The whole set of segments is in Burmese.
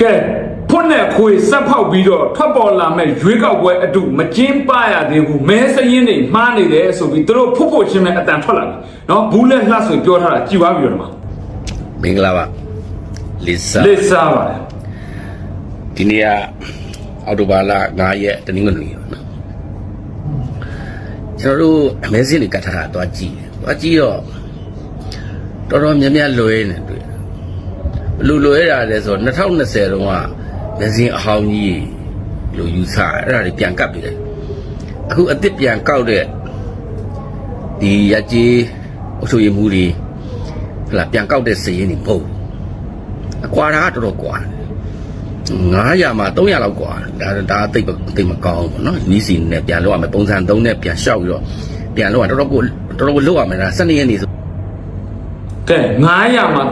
ကဲဖွင့်တဲ့ခွေစက်ဖောက်ပြီးတော့ထွက်ပေါ်လာမဲ့ရွေးကောက်ပွဲအတူမကျင်းပရသေးဘူးမဲစရင်တွေမှားနေတယ်ဆိုပြီးသူတို့ဖုတ်ဖို့ချင်းမဲ့အတန်ထွက်လာတယ်နော်ဘူးလက်လှဆိုပြောထားတာကြည်ပါပြီတော့ဒီမှာမင်္ဂလာပါလစ်စာလက်စားပါတယ်ဒီနေ့ကအော်တိုဘာလ9ရက်တနင်္ဂနွေနေ့ပါနော်ကျွန်တော်တို့အမဲစင်းတွေကတ်ထားတာတွားကြည့်တယ်တွားကြည့်တော့တော်တော်များများလွဲနေတွေ့တယ် ဘယ်လူလွဲတာလဲဆိုတော့2020တုန်းကမဲစင်းအဟောင်းကြီးလို့ယူဆတယ်အဲ့ဒါတွေပြန်ကတ်ပြီလေအခုအစ်စ်ပြန်ကောက်တဲ့ဒီရကြီးအုပ်ချုပ်ရေးမှုတွေဟလာပြန်ကောက်တဲ့စည်ရင်းတွေမဟုတ်ဘူးအကွာတာကတော်တော်ကွာတယ် 900မှာ300လောက်กว่าဒါဒါသိပ်သိပ်မကောင်းဘူးပေါ့နော်နီးစီနဲ့ပြန်လောက်ရမယ်ပုံစံ3နဲ့ပြန်လျှောက်ပြီးတော့ပြန်လောက်ရတော်တော်ကိုတော်တော်ကိုလောက်ရမယ်ဒါ12ရက်နေဆို ကဲ900မှာ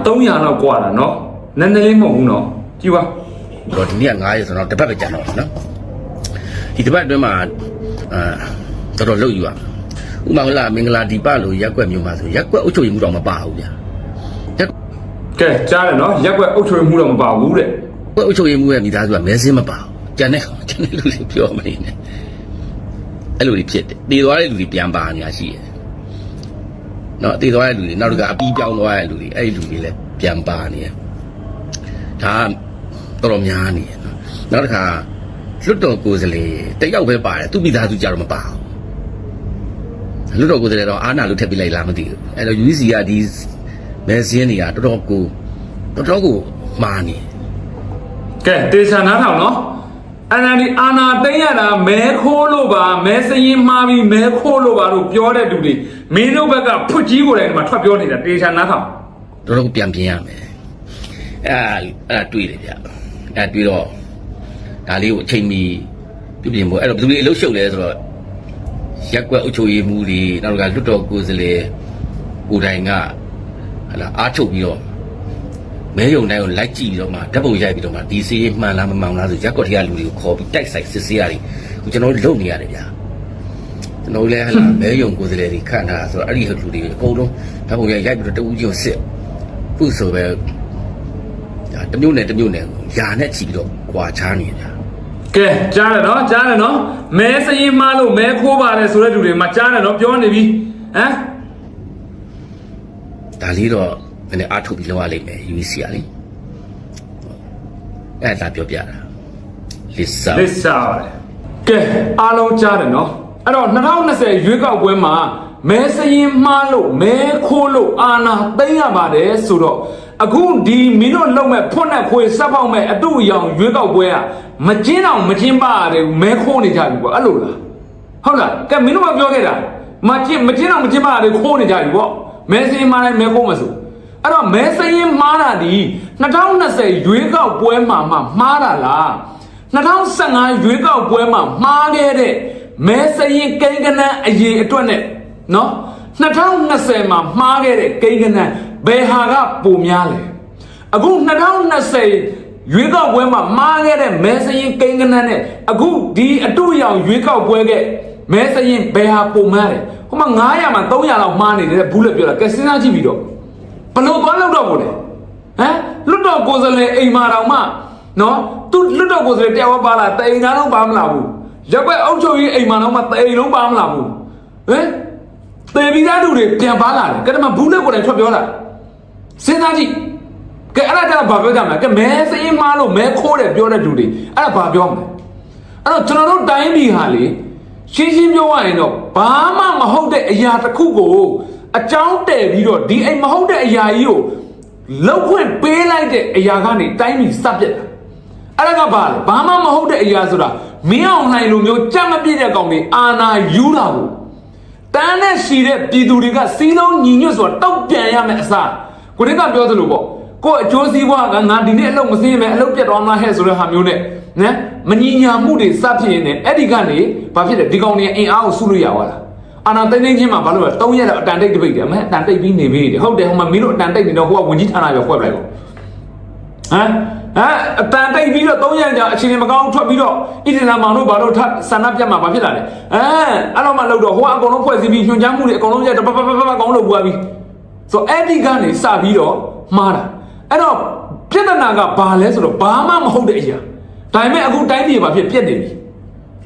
300လောက်กว่าတာနော် နည်းနည်းလေးမဟုတ်ဘူးနော်ကြည်ပါတော့ဒီနေ့က900ဆိုတော့တစ်ပတ်ပဲကြာတော့နော်ဒီတစ်ပတ်အတွင်းမှာအာတော်တော်လောက်ယူရဥပမာဟုတ်လားမင်္ဂလာဒီပလို့ရက်ွက်မျိုးမှာဆိုရက်ွက်အုပ်ချုပ်ရေးမှုတော့မပါဘူးဗျာရက်ကဲကြားတယ်နော်ရက်ွက်အုပ်ချုပ်မှုတော့မပါဘူးတဲ့ွက်အုပ်ချုပ်ရေးမှုရဲ့မိသားစုကမဲစင်းမပါဘူးကျန်တဲ့ကျန်တဲ့လူတွေပြောမနေနဲ့အဲ့လိုတွေဖြစ်တယ်တည်သွားတဲ့လူတွေပြန်ပါနေတာရှိတယ်နော်အသေးသွားတဲ့လူတွေနောက်တစ်ခါအပီးပြောင်းသွားတဲ့လူတွေအဲ့ဒီလူတွေလည်းပြန်ပါနေတယ် ဒါကတော်တော်များနေတယ်နော်နောက်တစ်ခါလွတ်တော်ကိုယ်စားလှယ်တယောက်ပဲပါတယ်သူမိသားစုကြတော့မပါဘူးလွတ်တော်ကိုယ်စားလှယ်တော့အာနာလို့ထည့်ပြလိုက်လားမသိဘူးအဲ့တော့ UC ကဒီမဲစင်းတွေကတော်တော်ကိုတော်တော်ကိုမာနေကဲတေချာနားထောင်နော်အနာဒီအာနာသိမ့်ရတာမဲခိုးလို့ပါမဲစရင်မှားပြီးမဲခိုးလို့ပါလို့ပြောတဲ့သူတွေမင်းတို့ဘက်ကဖွတ်ကြီးကိုယ်တိုင်ဒီမှာထွက်ပြောနေတာတေချာနားထောင်တော်တော်ကိုပြန်ပြင်ရမယ် အဲ့ဒါအဲ့ဒါတွေးတယ်ဗျအဲ့ဒါတွေးတော့ဒါလေးကိုအချိန်မီပြုပြင်ဖို့အဲ့တော့ဘယ်သူတွေအလုပ်ရှုပ်လဲဆိုတော့ရက်ကွက်အုပ်ချုပ်ရေးမှုတွေနောက်ကလွတ်တော်ကိုယ်စားလှယ်ကိုယ်တိုင်ကဟလာအားထုတ်ပြီးတော့မဲယုံတိုင်းကိုလိုက်ကြည့်ပြီးတော့မှဓာတ်ပုံရိုက်ပြီးတော့မှဒီစီးရေးမှန်လားမမှန်လားဆိုရက်ကွက်ထရလူတွေကိုခေါ်ပြီးတိုက်ဆိုင်စစ်ဆေးရတယ်ခုကျွန်တော်တို့လုပ်နေရတယ်ဗျာကျွန်တော်တို့လည်းဟလာမဲယုံကိုယ်စားလှယ်တွေခန့်ထားတာဆိုတော့အဲ့ဒီလူတွေအကုန်လုံးဓာတ်ပုံရိုက်ရိုက်ပြီးတော့တဦးချင်းကိုစစ်ခုဆိုပဲဒါ တစ်မျိုးနဲ့တစ်မျိုးနဲ့ယာနဲ့ချီပြီးတော့ကြွာချားနေကြဗျာကဲကြားတယ်နော်ကြားတယ်နော်မဲစရင်မှားလို့မဲခိုးပါတယ်ဆိုတဲ့သူတွေမှာကြားတယ်နော်ပြောနေပြီဟမ်ဒါလေးတော့နည်းနည်းအားထုတ်ပြီးလောက်ရလိမ့်မယ် UEC ကလေအဲ့ဒါပြောပြတာလစ်စာလစ်စားပါတယ်ကဲအားလုံးကြားတယ်နော်အဲ့တော့2020ရွေးကောက်ပွဲမှာမဲစရင်မှားလို့မဲခိုးလို့အာနာသိမ့်ရပါတယ်ဆိုတော့ အခုဒီမင်းတို့လုံမဲ့ဖွက်နဲ့ခွေစက်ပေါက်မဲ့အတူအယောင်ရွေးကောက်ပွဲကမကျင်းအောင်မကျင်းပါရတဲ့မဲခိုးနေကြပြီပေါ့အဲ့လိုလားဟုတ်လားကဲမင်းတို့ကပြောခဲ့တာမကျင်းမကျင်းအောင်မကျင်းပါရတဲ့ခိုးနေကြပြီပေါ့မဲစရင်မှားလိုက်မဲခိုးမဆိုအဲ့တော့မဲစရင်မှားတာဒီ2020ရွေးကောက်ပွဲမှာမှမှားတာလား2015ရွေးကောက်ပွဲမှာမှားခဲ့တဲ့မဲစရင်ကိန်းကနန်းအရေးအတွက်နဲ့နော်2020မှာမှားခဲ့တဲ့ကိန်းကနန်း ဘယ်ဟာကပိုများလဲအခု2020ရွေးကောက်ပွဲမှာမှားခဲ့တဲ့မဲစရင်ကိန်းကနန်းနဲ့အခုဒီအတူရောင်ရွေးကောက်ပွဲကမဲစရင်ဘယ်ဟာပိုများလဲဟိုမှာ900မှာ300လောက်မှားနေတယ်ဘူးလက်ပြောတာကဲစဉ်းစားကြည့်ပြီးတော့ဘလို့သွားလောက်တော့ကိုလေဟမ်လွတ်တော်ကိုယ်စားလှယ်အိမ်မာတော်မှနော်သူလွတ်တော်ကိုယ်စားလှယ်တယောက်ပါလာတိန်သားလုံးပါမလာဘူးရက်ွက်အုပ်ချုပ်ရေးအိမ်မာတော်မှတိန်လုံးပါမလာဘူးဟမ်တေပြီးသားလူတွေပြန်ပါလာတယ်ကဲတမဘူးလက်ကိုယ်တိုင်ထွက်ပြောတာ စဉ်းစားကြည့်ကဲအဲ့ဒါကြတော့ဘာပြောကြမလဲကဲမဲစင်းမားလို့မဲခိုးတယ်ပြောတဲ့လူတွေအဲ့ဒါဘာပြောမလဲအဲ့တော့ကျွန်တော်တို့တိုင်းပြည်ဟာလေရှင်းရှင်းပြောရရင်တော့ဘာမှမဟုတ်တဲ့အရာတစ်ခုကိုအကြောင်းတည်ပြီးတော့ဒီအိမ်မဟုတ်တဲ့အရာကြီးကိုလောက်ခွင့်ပေးလိုက်တဲ့အရာကနေတိုင်းပြည်စပ်ပြက်တာအဲ့ဒါကဘာလဲဘာမှမဟုတ်တဲ့အရာဆိုတာမင်းအောင်နိုင်လိုမျိုးကြက်မပြည့်တဲ့ကောင်တွေအာနာယူတာကိုတန်းနဲ့ရှိတဲ့ပြည်သူတွေကစီးလုံးညီညွတ်စွာတောက်ပြန်ရမယ်အစား ကိုရင်းကပြောသလိုပေါ့ကိုယ်အကျိုးစီးပွားကငါဒီနေ့အလုပ်မစင်းမယ်အလုပ်ပြတ်သွားမှာဟဲ့ဆိုတဲ့ဟာမျိုးနဲ့နော်မညီညာမှုတွေစဖြစ်ရင်လည်းအဲ့ဒီကနေဘာဖြစ်လဲဒီကောင်တွေအင်အားကိုစုလို့ရသွားတာအာနာသိန်းသိန်းချင်းမှာဘာလို့လဲ၃ရက်တော့အတန်တိတ်တပိတ်တယ်အမေအတန်တိတ်ပြီးနေပြီတယ်ဟုတ်တယ်ဟိုမှာမင်းတို့အတန်တိတ်နေတော့ဟိုကဝင်ကြီးဌာနရောဖွဲ့ပလိုက်ပေါ့ဟမ်ဟမ်အတန်တိတ်ပြီးတော့၃ရက်ကြာအချိန်မကောင်းထွက်ပြီးတော့ဣတိနာမောင်တို့ဘာလို့ထဆန္ဒပြမှာဘာဖြစ်လာလဲအဲအဲ့တော့မှလောက်တော့ဟိုကအကုန်လုံးဖွဲ့စည်းပြီးညွှန်ကြားမှုတွေအကုန်လုံးရက်တော့ပပပပပအကုန်လုံးလုပ်ပွားပြီး ဆိုအဲ့ဒီကနေစပြီးတော့မှားတာအဲ့တော့ပြဿနာကဘာလဲဆိုတော့ဘာမှမဟုတ်တဲ့အရာဒါပေမဲ့အခုတိုင်းပြည်ဘာဖြစ်ပြက်နေပြီ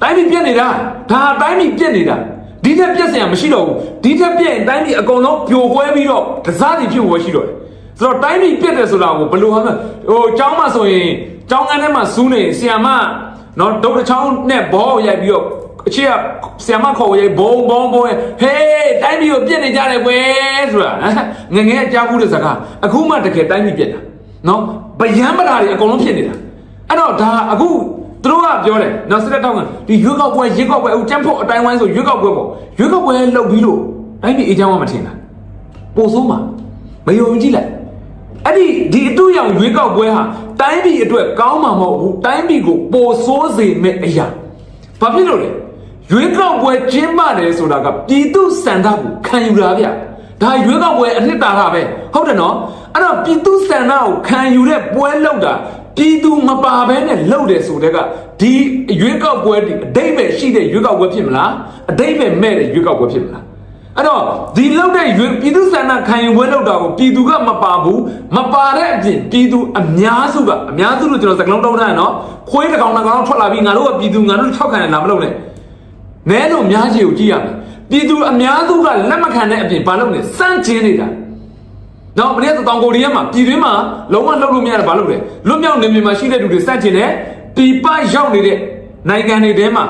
တိုင်းပြည်ပြက်နေတာဒါတိုင်းပြည်ပြက်နေတာဒီထက်ပြက်စရာမရှိတော့ဘူးဒီထက်ပြက်ရင်တိုင်းပြည်အကုန်လုံးပြိုကွဲပြီးတော့တစားစီဖြစ်ဝဲရှိတော့တယ်ဆိုတော့တိုင်းပြည်ပြက်တယ်ဆိုတာကိုဘယ်လိုဟာမလဲဟိုကျောင်းမှာဆိုရင်ကျောင်းကန်းထဲမှာစူးနေဆီယမနော်ဒုတ်တစ်ချောင်းနဲ့ဘောရိုက်ပြီးတော့ အချစ်ကဆီယမခေါ်ရိုက်ဘုံဘုံဘုံဟေးတိုင်းပြည်ကိုပြက်နေကြတယ်ကွယ်ဆိုတာငငယ်အကြောက်ဘူးတဲ့စကားအခုမှတကယ်တိုင်းပြည်ပြက်တာနော်ဗယံပဓာတွေအကုန်လုံးဖြစ်နေတာအဲ့တော့ဒါအခုသူတို့ကပြောတယ်နော်စစ်တပ်တောင်းကဒီရွေးကောက်ပွဲရွေးကောက်ပွဲအခုကျန်းဖို့အတိုင်းဝိုင်းဆိုရွေးကောက်ပွဲပေါ့ရွေးကောက်ပွဲလှုပ်ပြီးလို့တိုင်းပြည်အေးချမ်းမှမထင်တာပို့ဆိုးမှာမယုံကြည်လိုက်အဲ့ဒီဒီအတူရောင်ရွေးကောက်ပွဲဟာတိုင်းပြည်အတွက်ကောင်းမှာမဟုတ်ဘူးတိုင်းပြည်ကိုပိုဆိုးစေမဲ့အရာဘာဖြစ်လို့လဲ ရွေးကောက်ပွဲကျင်းပတယ်ဆိုတာကပြည်သူစံတကိုခံယူတာဗျဒါရွေးကောက်ပွဲအနှစ်သာရပဲဟုတ်တယ်နော်အဲ့တော့ပြည်သူစံတကိုခံယူတဲ့ပွဲလောက်တာပြည်သူမပါဘဲနဲ့လှုပ်တယ်ဆိုတဲ့ကဒီရွေးကောက်ပွဲဒီအတိတ်ပဲရှိတဲ့ရွေးကောက်ပွဲဖြစ်မလားအတိတ်ပဲမဲ့တဲ့ရွေးကောက်ပွဲဖြစ်မလားအဲ့တော့ဒီလောက်တဲ့ရွေးပြည်သူစံတခံယူပွဲလောက်တာကိုပြည်သူကမပါဘူးမပါတဲ့အပြင်ပြည်သူအများစုကအများစုလို့ကျွန်တော်စကလုံးတောင်းထားရနော်ခွေးတစ်ကောင်တစ်ကောင်တော့ထွက်လာပြီးငါတို့ကပြည်သူငါတို့ထောက်ခံတယ်လားမလုပ်နဲ့ နဲလို့အများကြီးကိုကြည့်ရမယ်ပြည်သူအများစုကလက်မခံတဲ့အပြင်ဘာလုပ်လဲစန့်ကျင်နေတာတော့မနေ့ကတောင်ကိုရီးယားမှာပြည်တွင်းမှာလုံးဝလှုပ်လို့မရတာဘာလုပ်လဲလွတ်မြောက်နေမြေမှာရှိတဲ့လူတွေစန့်ကျင်တယ်ပြည်ပရောက်နေတဲ့နိုင်ငံတွေထဲမှာ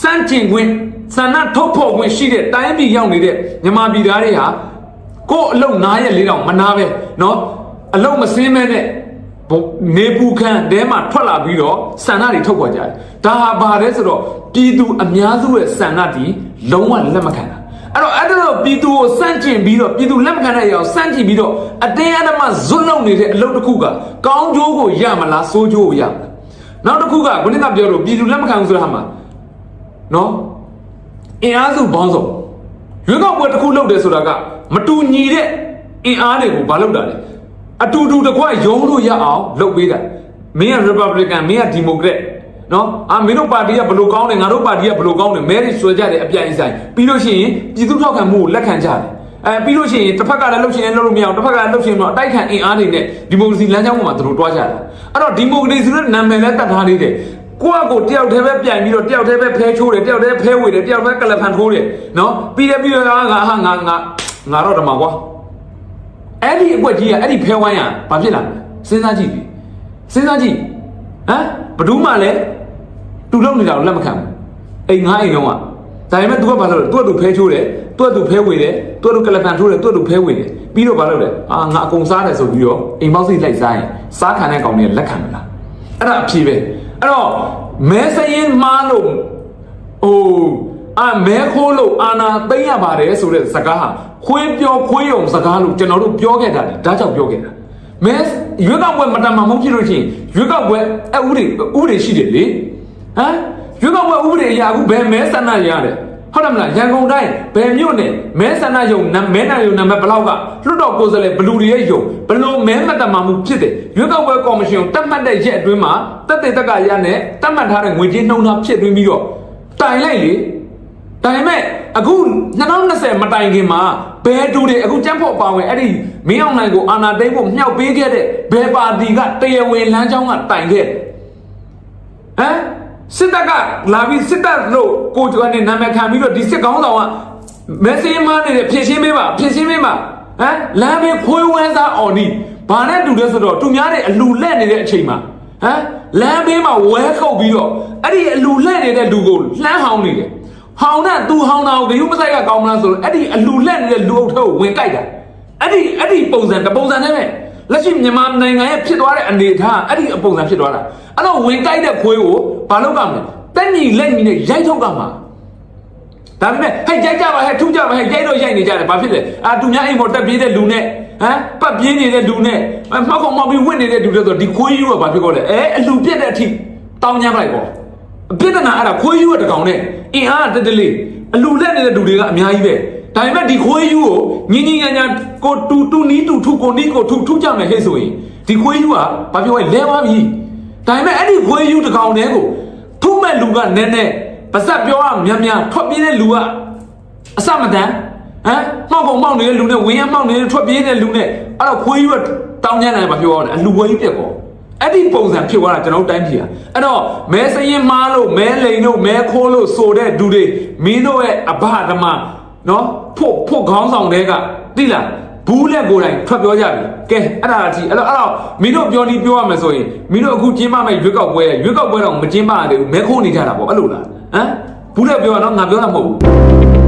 စန့်ကျင်ခွင့်ဆန္ဒထုတ်ဖော်ခွင့်ရှိတဲ့တိုင်းပြည်ရောက်နေတဲ့မြန်မာပြည်သားတွေဟာကိုယ့်အလုပ်နားရက်လေးတောင်မနာပဲเนาะအလုပ်မစင်းမဲနဲ့ ဘုံ နေပူခန့်တဲမှာထွက်လာပြီးတော့ဆန္ဒတွေထုတ်ပေါ်ကြတယ်ဒါဟာဘာလဲဆိုတော့ပြည်သူအများစုရဲ့ဆန္ဒတီလုံးဝလက်မခံတာအဲ့တော့အဲ့ဒါတော့ပြည်သူကိုစန့်ကျင်ပြီးတော့ပြည်သူလက်မခံတဲ့အရာကိုစန့်ကျင်ပြီးတော့အတင်းအဓမ္မဇွတ်လုံနေတဲ့အလုပ်တစ်ခုကကောင်းကျိုးကိုရမလားဆိုးကျိုးကိုရမလားနောက်တစ်ခုကခုနကပြောလို့ပြည်သူလက်မခံဘူးဆိုတာဟာမှာနော်အင်အားစုဘောင်းဆုံးရွေးကောက်ပွဲတစ်ခုလုပ်တယ်ဆိုတာကမတူညီတဲ့အင်အားတွေကိုဘာလုပ်တာလဲ အတူတူတစ်ခွယုံလို့ရအောင်လုပ်ပေးတာမင်းက Republican မင်းက Democrat နော်အာမင်းတို့ပါတီကဘလို့ကောင်းတယ်ငါတို့ပါတီကဘလို့ကောင်းတယ်မဲတွေဆွဲကြတယ်အပြိုင်ဆိုင်ပြီးလို့ရှိရင်ပြည်သူထောက်ခံမှုကိုလက်ခံကြတယ်အဲပြီးလို့ရှိရင်တစ်ဖက်ကလည်းလှုပ်ရှင်လည်းလှုပ်လို့မရအောင်တစ်ဖက်ကလည်းလှုပ်ရှင်တော့အတိုက်ခံအင်အားတွေနဲ့ဒီမိုကရေစီလမ်းကြောင်းပေါ်မှာသူတို့တွားကြတာအဲ့တော့ဒီမိုကရေစီရဲ့နာမည်လည်းတတ်ထားသေးတယ်ကိုယ့်အကိုတယောက်တည်းပဲပြန်ပြီးတော့တယောက်တည်းပဲဖဲချိုးတယ်တယောက်တည်းဖဲဝေတယ်တယောက်တည်းကလဖန်ထိုးတယ်နော်ပြီးတယ်ပြီးတော့ငါငါဟာငါငါငါတော့ဓမ္မကွာ အဲ့ဒီအကွက်ကြီးကအဲ့ဒီဖဲဝိုင်းကဘာဖြစ်လာလဲစဉ်းစားကြည့်ပြီစဉ်းစားကြည့်ဟမ်ဘဒူးမှလည်းသူလုံနေတာကိုလက်မခံဘူးအိမ်ငါအိမ်လုံးကဒါပေမဲ့ तू ကဘာလုပ်လဲ तू ကသူဖဲချိုးတယ်သူ့အတူဖဲဝေတယ်သူ့အတူကလကန်ထိုးတယ်သူ့အတူဖဲဝေတယ်ပြီးတော့ဘာလုပ်လဲအာငါအကုန်စားတယ်ဆိုပြီးတော့အိမ်ပေါက်စိလိုက်စားရင်စားခံတဲ့ကောင်တွေလက်ခံမလားအဲ့ဒါအဖြေပဲအဲ့တော့မဲစရင်မှားလို့ဟို အာမဲခိုးလို့အာနာသိမ့်ရပါတယ်ဆိုတဲ့စကားဟာခွေးပြောခွေးယုံစကားလို့ကျွန်တော်တို့ပြောခဲ့တာလေဒါကြောင့်ပြောခဲ့တာမဲရွေးကောက်ပွဲမတန်မှမဟုတ်ဖြစ်လို့ရှိရင်ရွေးကောက်ပွဲအဥတွေဥတွေရှိတယ်လေဟမ်ရွေးကောက်ပွဲဥတွေအရာအခုဘယ်မဲဆန္ဒရတယ်ဟုတ်တယ်မလားရန်ကုန်တိုင်းဘယ်မြို့နယ်မဲဆန္ဒယုံနမဲနာယုံနံပါတ်ဘလောက်ကလွတ်တော်ကိုယ်စားလှယ်ဘလူတွေရဲ့ယုံဘလို့မဲမတန်မှမှုဖြစ်တယ်ရွေးကောက်ပွဲကော်မရှင်ကိုတတ်မှတ်တဲ့ရက်အတွင်းမှာတက်တဲ့တက်ကရနဲ့တတ်မှတ်ထားတဲ့ငွေကြေးနှုန်းသားဖြစ်သွင်းပြီးတော့တိုင်လိုက်လေ ဒါပေမဲ့အခု2020မတိုင်ခင်မှာဘယ်သူတွေအခုကြက်ဖို့ပါဝင်အဲ့ဒီမင်းအောင်နိုင်ကိုအာဏာသိမ်းဖို့မြောက်ပေးခဲ့တဲ့ဘယ်ပါတီကတရားဝင်လမ်းကြောင်းကတိုင်ခဲ့ဟမ်စစ်တပ်ကလာပြီးစစ်တပ်လို့ကိုကျော်ကနေနာမည်ခံပြီးတော့ဒီစစ်ကောင်းဆောင်ကမက်ဆေးမနေတဲ့ဖြည့်ရှင်းပေးပါဖြည့်ရှင်းပေးပါဟမ်လမ်းဘေးခွေးဝဲစားအော်ဒီဘာနဲ့တူလဲဆိုတော့သူများတွေအလူလက်နေတဲ့အချိန်မှာဟမ်လမ်းဘေးမှာဝဲခုတ်ပြီးတော့အဲ့ဒီအလူလက်နေတဲ့လူကိုလှမ်းဟောင်းနေတယ် ဟောင်းတဲ့သူဟောင်းတာကိုဂယုမဆိုင်ကကောင်းမလားဆိုတော့အဲ့ဒီအလူလက်နေတဲ့လူအုပ်ထဲကိုဝင်ကြိုက်တာအဲ့ဒီအဲ့ဒီပုံစံတပုံစံနဲ့ပဲလက်ရှိမြန်မာနိုင်ငံရဲ့ဖြစ်သွားတဲ့အနေအထားအဲ့ဒီအပုံစံဖြစ်သွားတာအဲ့တော့ဝင်ကြိုက်တဲ့ခွေးကိုဘာလုပ်ကမလဲတက်ညီလက်ညီနဲ့ရိုက်ထုတ်ကမှာဒါပေမဲ့ဟဲ့ကြိုက်ကြပါဟဲ့ထူးကြပါဟဲ့ကြိုက်တော့ရိုက်နေကြတယ်ဘာဖြစ်လဲအာသူများအိမ်ပေါ်တက်ပြေးတဲ့လူနဲ့ဟမ်ပတ်ပြေးနေတဲ့လူနဲ့မှောက်ကောင်မှောက်ပြီးဝင့်နေတဲ့လူတွေဆိုတော့ဒီခွေးကြီးကဘာဖြစ်ကောလဲအဲအလူပြက်တဲ့အထိတောင်းကြမ်းလိုက်ပေါ့ ပြဿနာအဲ့ဒါခွေးယူရတကောင်နဲ့အင်အားတက်တလေးအလူလက်နေတဲ့လူတွေကအများကြီးပဲဒါပေမဲ့ဒီခွေးယူကိုညင်ညင်ညာညာကိုတူတူနီးတူထုကိုနီးကိုထုထုကြမယ်ဟဲ့ဆိုရင်ဒီခွေးယူကဘာပြောလဲလဲသွားပြီဒါပေမဲ့အဲ့ဒီခွေးယူတကောင်တည်းကိုထုမဲ့လူကနည်းနည်းပါဇက်ပြောရများများထွက်ပြေးတဲ့လူကအစမတန်ဟမ်မှောက်ကုန်မှောက်နေတဲ့လူနဲ့ဝင်းရမှောက်နေတဲ့ထွက်ပြေးတဲ့လူနဲ့အဲ့တော့ခွေးယူကတောင်းကြမ်းတယ်ဘာပြောရလဲအလူဝဲကြီးပြက်ကော အဲ့ဒီပုံစံဖြစ်သွားတာကျွန်တော်တို့တိုင်းပြည်อ่ะအဲ့တော့မဲစရင်မားလို့မဲလိန်လို့မဲခိုးလို့ဆိုတဲ့ဒူတွေမင်းတို့ရဲ့အဘဓမ္မနော်ဖို့ဖို့ခေါင်းဆောင်တွေကသိလားဘူးလက်ကိုယ်တိုင်ထွက်ပြောကြပြီကဲအဲ့ဒါကြီးအဲ့တော့အဲ့တော့မင်းတို့ပြောနေပြောရမယ်ဆိုရင်မင်းတို့အခုကျင်းပမဲ့ရွေးကောက်ပွဲရွေးကောက်ပွဲတော့မကျင်းပရသေးဘူးမဲခိုးနေကြတာပေါ့အဲ့လိုလားဟမ်ဘူးလက်ပြောရတော့ငါပြောတာမဟုတ်ဘူး